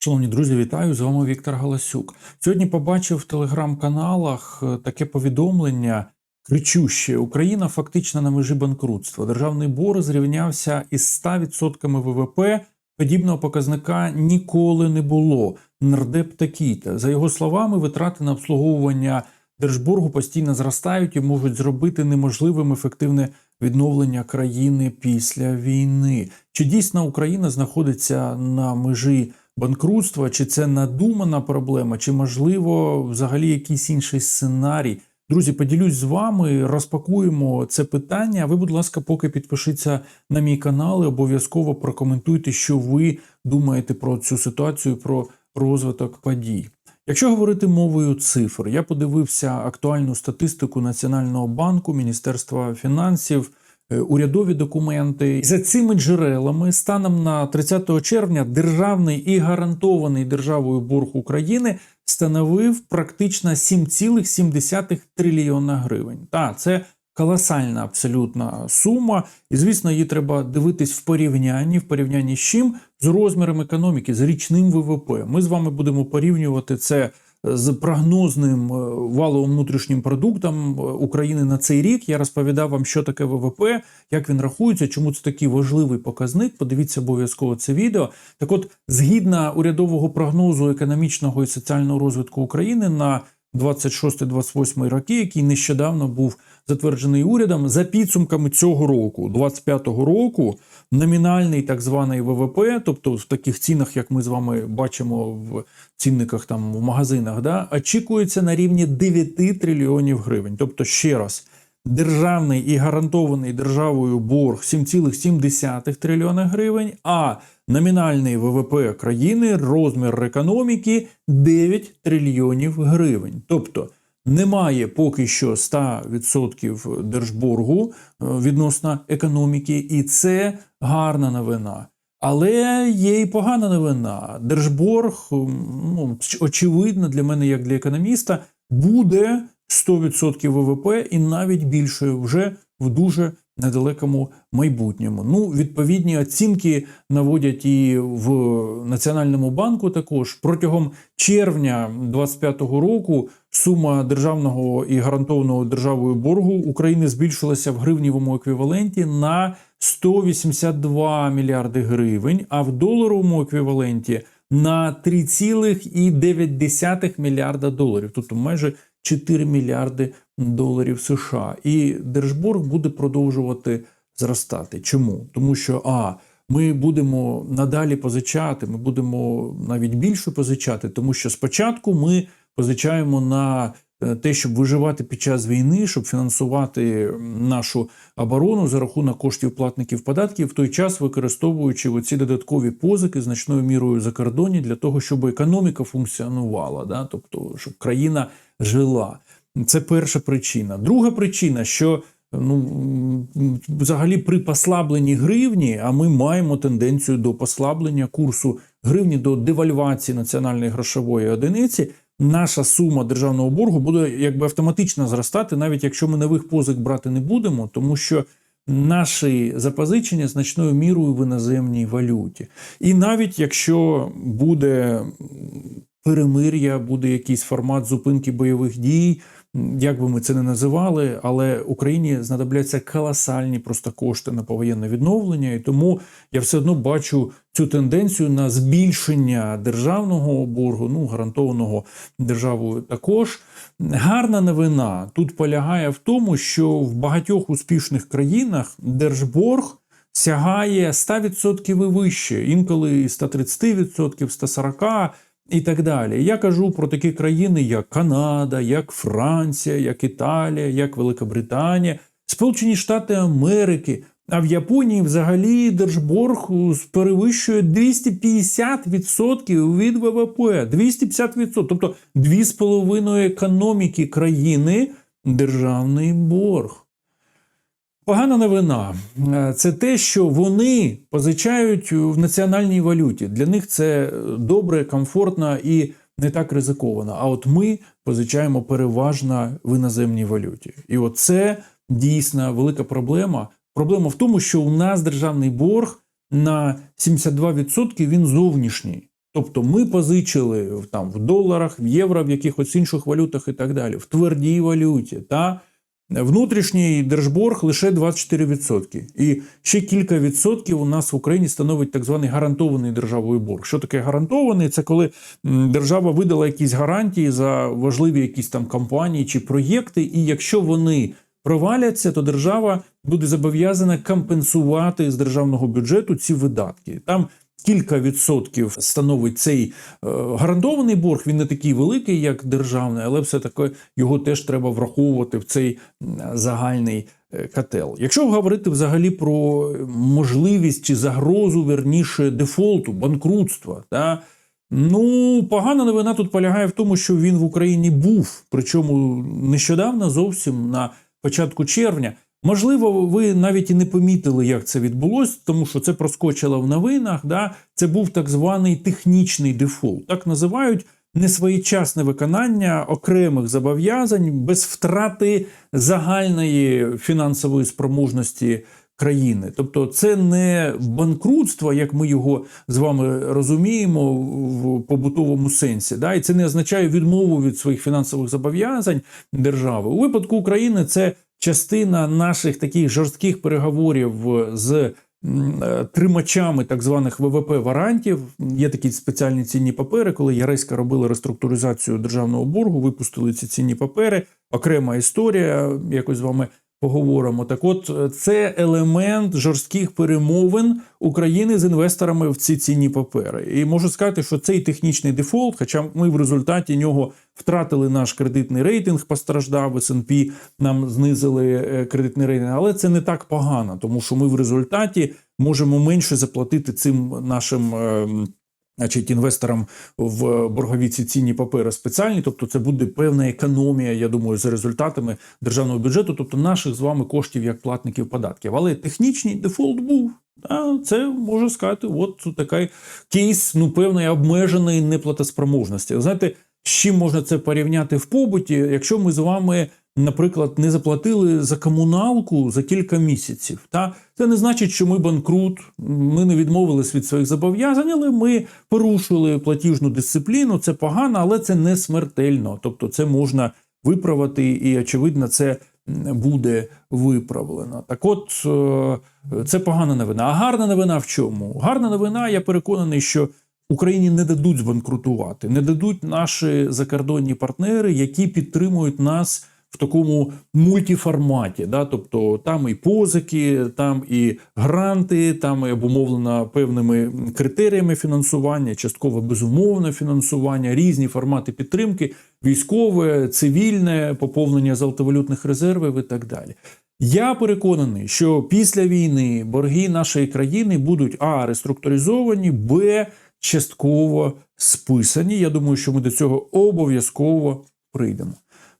Шановні друзі, вітаю! З вами Віктор Галасюк. Сьогодні побачив в телеграм-каналах е, таке повідомлення кричуще: Україна фактично на межі банкрутства. Державний борг зрівнявся із 100% ВВП. Подібного показника ніколи не було. Нардеп такий-то. За його словами, витрати на обслуговування держборгу постійно зростають і можуть зробити неможливим ефективне відновлення країни після війни. Чи дійсно Україна знаходиться на межі банкрутства, чи це надумана проблема, чи можливо взагалі якийсь інший сценарій? Друзі, поділюсь з вами, розпакуємо це питання. Ви, будь ласка, поки підпишіться на мій канал і обов'язково прокоментуйте, що ви думаєте про цю ситуацію, про розвиток подій. Якщо говорити мовою цифр, я подивився актуальну статистику Національного банку, Міністерства фінансів, урядові документи. За цими джерелами, станом на 30 червня, державний і гарантований державою борг України становив практично 7,7 трильйона гривень. Та це колосальна абсолютна сума, і звісно, її треба дивитись в порівнянні, в порівнянні з чим з розміром економіки, з річним ВВП. Ми з вами будемо порівнювати це з прогнозним е, валовим внутрішнім продуктом е, України на цей рік. Я розповідав вам, що таке ВВП, як він рахується, чому це такий важливий показник. Подивіться обов'язково це відео. Так, от, згідно урядового прогнозу економічного і соціального розвитку України на 26-28 роки, який нещодавно був затверджений урядом, за підсумками цього року, 25-го року, номінальний так званий ВВП, тобто в таких цінах, як ми з вами бачимо в цінниках там в магазинах, да, очікується на рівні 9 трильйонів гривень. Тобто, ще раз. Державний і гарантований державою борг 7,7 трильйона гривень, а номінальний ВВП країни розмір економіки 9 трильйонів гривень. Тобто немає поки що 100% держборгу е, відносно економіки, і це гарна новина. Але є і погана новина. Держборг, ну, очевидно, для мене, як для економіста, буде 100% ВВП і навіть більше вже в дуже недалекому майбутньому. Ну, відповідні оцінки наводять і в Національному банку. Також протягом червня 2025 року сума державного і гарантованого державою боргу України збільшилася в гривнівому еквіваленті на 182 мільярди гривень, а в доларовому еквіваленті на 3,9 мільярда доларів, тобто майже 4 мільярди доларів США. І держборг буде продовжувати зростати. Чому? Тому що а. Ми будемо надалі позичати, ми будемо навіть більше позичати, тому що спочатку ми позичаємо на е, те, щоб виживати під час війни, щоб фінансувати нашу оборону за рахунок коштів платників податків, в той час використовуючи оці додаткові позики значною мірою за кордоні для того, щоб економіка функціонувала, да? тобто щоб країна жила. Це перша причина. Друга причина, що ну взагалі при послабленні гривні, а ми маємо тенденцію до послаблення курсу гривні до девальвації національної грошової одиниці. Наша сума державного боргу буде якби автоматично зростати, навіть якщо ми нових позик брати не будемо, тому що наші запозичення значною мірою в іноземній валюті. І навіть якщо буде перемир'я, буде якийсь формат зупинки бойових дій як би ми це не називали, але Україні знадобляться колосальні просто кошти на повоєнне відновлення, і тому я все одно бачу цю тенденцію на збільшення державного боргу, ну гарантованого державою. Також гарна новина тут полягає в тому, що в багатьох успішних країнах держборг. Сягає 100% і вище, інколи 130%, 140% і так далі. Я кажу про такі країни, як Канада, як Франція, як Італія, як Великобританія, Сполучені Штати Америки. А в Японії взагалі держборг перевищує 250% від ВВП. 250%, тобто 2,5 економіки країни державний борг. Погана новина е, це те, що вони позичають в національній валюті. Для них це добре, комфортно і не так ризиковано. А от ми позичаємо переважно в іноземній валюті. І от це дійсно велика проблема. Проблема в тому, що у нас державний борг на 72% він зовнішній. Тобто ми позичили там в доларах, в євро, в якихось інших валютах і так далі, в твердій валюті. Та внутрішній держборг лише 24%. І ще кілька відсотків у нас в Україні становить так званий гарантований державою борг. Що таке гарантований? Це коли держава видала якісь гарантії за важливі якісь там компанії чи проєкти, і якщо вони проваляться, то держава буде зобов'язана компенсувати з державного бюджету ці видатки. Там кілька відсотків становить цей е, гарантований борг. Він не такий великий, як державний, але все таки його теж треба враховувати в цей загальний е, котел. Якщо говорити взагалі про можливість чи загрозу верніше дефолту, банкрутства, та Ну, погана новина тут полягає в тому, що він в Україні був, причому нещодавно, зовсім на початку червня. Можливо, ви навіть і не помітили, як це відбулося, тому що це проскочило в новинах. Да? Це був так званий технічний дефолт. Так називають несвоєчасне виконання окремих зобов'язань без втрати загальної фінансової спроможності країни. Тобто, це не банкрутство, як ми його з вами розуміємо в побутовому сенсі. Да? І це не означає відмову від своїх фінансових зобов'язань держави. У випадку України це частина наших таких жорстких переговорів з. е, Тримачами так званих ВВП варантів є такі спеціальні цінні папери. Коли Яреська робила реструктуризацію державного боргу, випустили ці цінні папери. Окрема історія, якось з вами поговоримо. Так, от е, це елемент жорстких перемовин України з інвесторами в ці цінні папери. І можу сказати, що цей технічний дефолт, хоча ми в результаті нього втратили наш кредитний рейтинг, постраждав S&P, нам знизили е, кредитний рейтинг, але це не так погано, тому що ми в результаті можемо менше заплатити цим нашим. Значить, інвесторам в боргові ці цінні папери спеціальні, тобто це буде певна економія, я думаю, за результатами державного бюджету, тобто наших з вами коштів як платників податків. Але технічний дефолт був. А це можу сказати, от такий кейс ну певної обмеженої неплатоспроможності. Знаєте, з чим можна це порівняти в побуті, якщо ми з вами, наприклад, не заплатили за комуналку за кілька місяців. Та це не значить, що ми банкрут, ми не відмовились від своїх зобов'язань, але ми порушили платіжну дисципліну. Це погано, але це не смертельно. Тобто, це можна виправити, і очевидно, це буде виправлено. Так, от е, це погана новина. А гарна новина в чому? Гарна новина, я переконаний, що Україні не дадуть збанкрутувати, не дадуть наші закордонні партнери, які підтримують нас в такому мультиформаті. Да? Тобто там і позики, там і гранти, там і обумовлено певними критеріями фінансування, частково безумовне фінансування, різні формати підтримки, військове, цивільне, поповнення золотовалютних резервів і так далі. Я переконаний, що після війни борги нашої країни будуть а реструктуризовані, б частково списані. Я думаю, що ми до цього обов'язково прийдемо.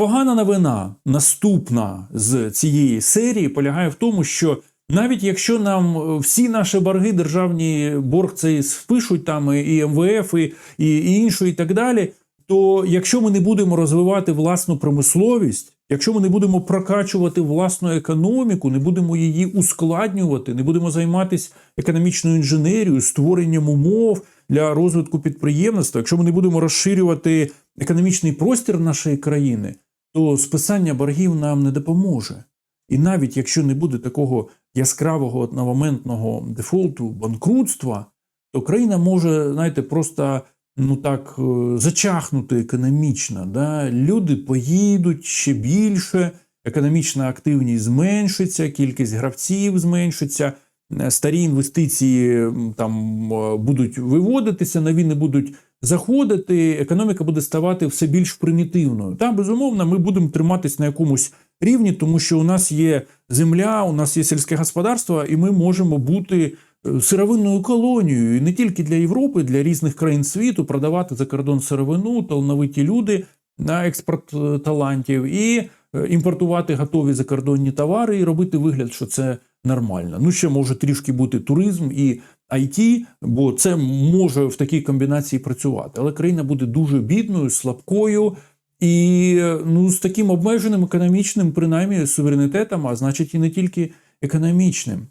Погана новина наступна з цієї серії полягає в тому, що навіть якщо нам е, всі наші борги, державні борг цей спишуть там і- МВФ, і, і інше, і так далі, то якщо ми не будемо розвивати власну промисловість, якщо ми не будемо прокачувати власну економіку, не будемо її ускладнювати, не будемо займатися економічною інженерією, створенням умов для розвитку підприємництва, якщо ми не будемо розширювати економічний простір нашої країни, то списання боргів нам не допоможе. І навіть якщо не буде такого яскравого одномоментного дефолту, банкрутства, то країна може, знаєте, просто ну так е, зачахнути економічно. Да? Люди поїдуть ще більше, економічна активність зменшиться, кількість гравців зменшиться. е, Старі інвестиції там е, будуть виводитися, нові не будуть заходити. Економіка буде ставати все більш примітивною. Та безумовно, ми будемо триматись на якомусь рівні, тому що у нас є земля, у нас є сільське господарство, і ми можемо бути е, сировинною колонією і не тільки для Європи, для різних країн світу продавати за кордон сировину, талановиті люди на експорт е, талантів і е, імпортувати готові закордонні товари і робити вигляд, що це нормально. Ну ще може трішки бути туризм і IT, бо це може в такій комбінації працювати. Але країна буде дуже бідною, слабкою. І ну, з таким обмеженим економічним, принаймні, суверенітетом, а значить і не тільки економічним.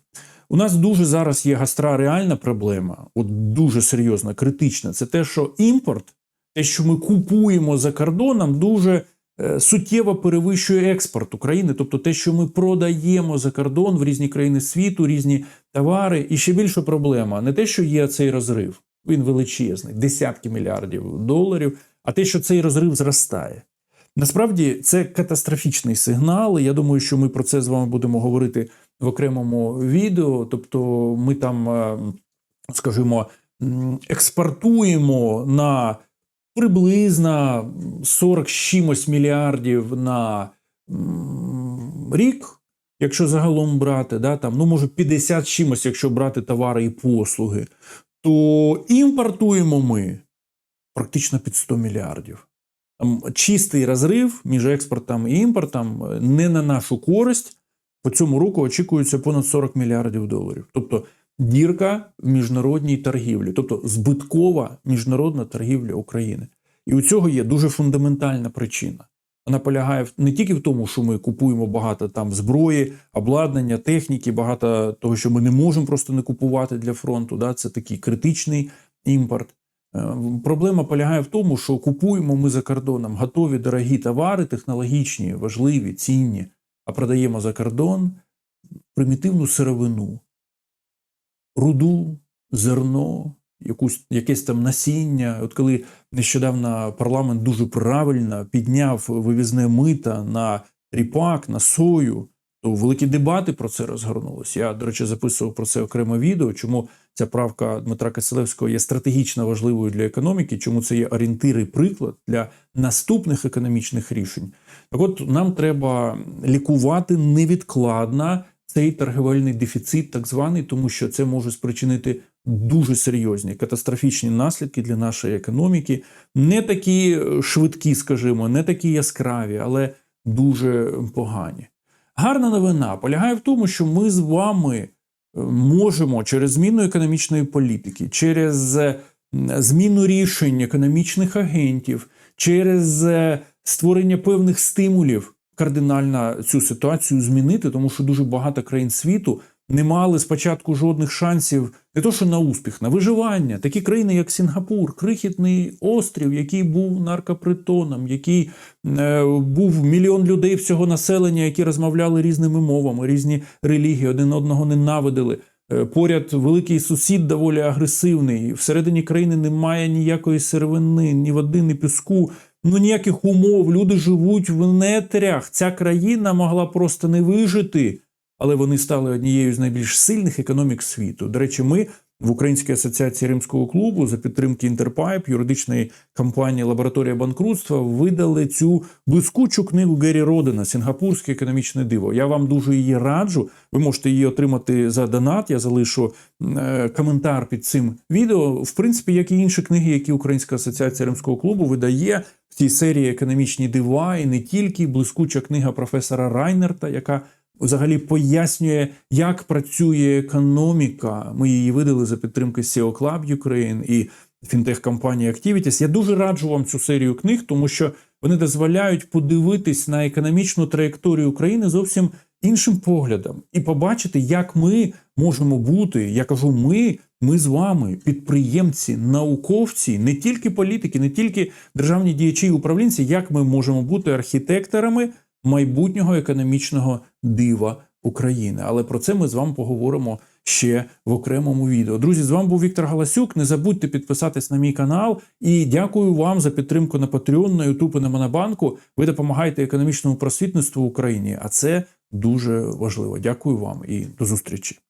у нас дуже зараз є гастра реальна проблема, от дуже серйозна, критична. Це те, що імпорт, те, що ми купуємо за кордоном, дуже суттєво перевищує експорт України, тобто те, що ми продаємо за кордон в різні країни світу, різні товари. І ще більша проблема не те, що є цей розрив, він величезний, десятки мільярдів доларів, а те, що цей розрив зростає. Насправді це катастрофічний сигнал. Я думаю, що ми про це з вами будемо говорити в окремому відео. Тобто, ми там, е, скажімо, експортуємо на приблизно 40 чимось мільярдів на рік, якщо загалом брати, да, там, ну може 50 чимось, якщо брати товари і послуги, то імпортуємо ми практично під 100 мільярдів. Там чистий розрив між експортом і імпортом е, не на нашу користь. По цьому року очікується понад 40 мільярдів доларів. Тобто дірка в міжнародній торгівлі, тобто збиткова міжнародна торгівля України. І у цього є дуже фундаментальна причина. Вона полягає не тільки в тому, що ми купуємо багато там зброї, обладнання, техніки, багато того, що ми не можемо просто не купувати для фронту. Да? Це такий критичний імпорт. Е, Проблема полягає в тому, що купуємо ми за кордоном готові дорогі товари, технологічні, важливі, цінні, а продаємо за кордон примітивну сировину, руду, зерно, якусь, якесь там насіння. От коли нещодавно парламент дуже правильно підняв вивізне мита на ріпак, на сою, то великі дебати про це розгорнулися. Я, до речі, записував про це окреме відео, чому ця правка Дмитра Киселевського є стратегічно важливою для економіки, чому це є орієнтир і приклад для наступних економічних рішень. Так от нам треба лікувати невідкладно цей торгівельний дефіцит, так званий, тому що це може спричинити дуже серйозні катастрофічні наслідки для нашої економіки, не такі е, швидкі, скажімо, не такі яскраві, але дуже погані. Гарна новина полягає в тому, що ми з вами е, можемо через зміну економічної політики, через е, зміну рішень економічних агентів, через створення певних стимулів кардинально цю ситуацію змінити, тому що дуже багато країн світу не мали спочатку жодних шансів не то, що на успіх, на виживання. Такі країни, як Сінгапур, крихітний острів, який був наркопритоном, який е, був мільйон людей всього населення, які розмовляли різними мовами, різні релігії, один одного ненавидили. Е, Поряд великий сусід доволі агресивний. Всередині країни немає ніякої сировини, ні води, ні піску. Ну ніяких умов. Люди живуть в нетрях. Ця країна могла просто не вижити, але вони стали однією з найбільш сильних економік світу. До речі, ми в Українській асоціації Римського клубу за підтримки Інтерпайп, юридичної компанії Лабораторія банкрутства видали цю блискучу книгу Геррі Родена Сінгапурське економічне диво. Я вам дуже її раджу. Ви можете її отримати за донат. Я залишу е, коментар під цим відео. В принципі, як і інші книги, які Українська асоціація Римського клубу видає в цій серії економічні дива, і не тільки блискуча книга професора Райнерта, яка взагалі пояснює, як працює економіка. Ми її видали за підтримки SEO Club Ukraine і фінтех-компанії Activities. Я дуже раджу вам цю серію книг, тому що вони дозволяють подивитись на економічну траєкторію України зовсім іншим поглядом і побачити, як ми можемо бути. Я кажу, ми, ми з вами, підприємці, науковці, не тільки політики, не тільки державні діячі і управлінці, як ми можемо бути архітекторами майбутнього економічного дива України. Але про це ми з вами поговоримо ще в окремому відео. Друзі, з вами був Віктор Галасюк. Не забудьте підписатись на мій канал. І дякую вам за підтримку на Patreon, на YouTube на Монобанку. Ви допомагаєте економічному просвітництву в Україні, а це дуже важливо. Дякую вам і до зустрічі.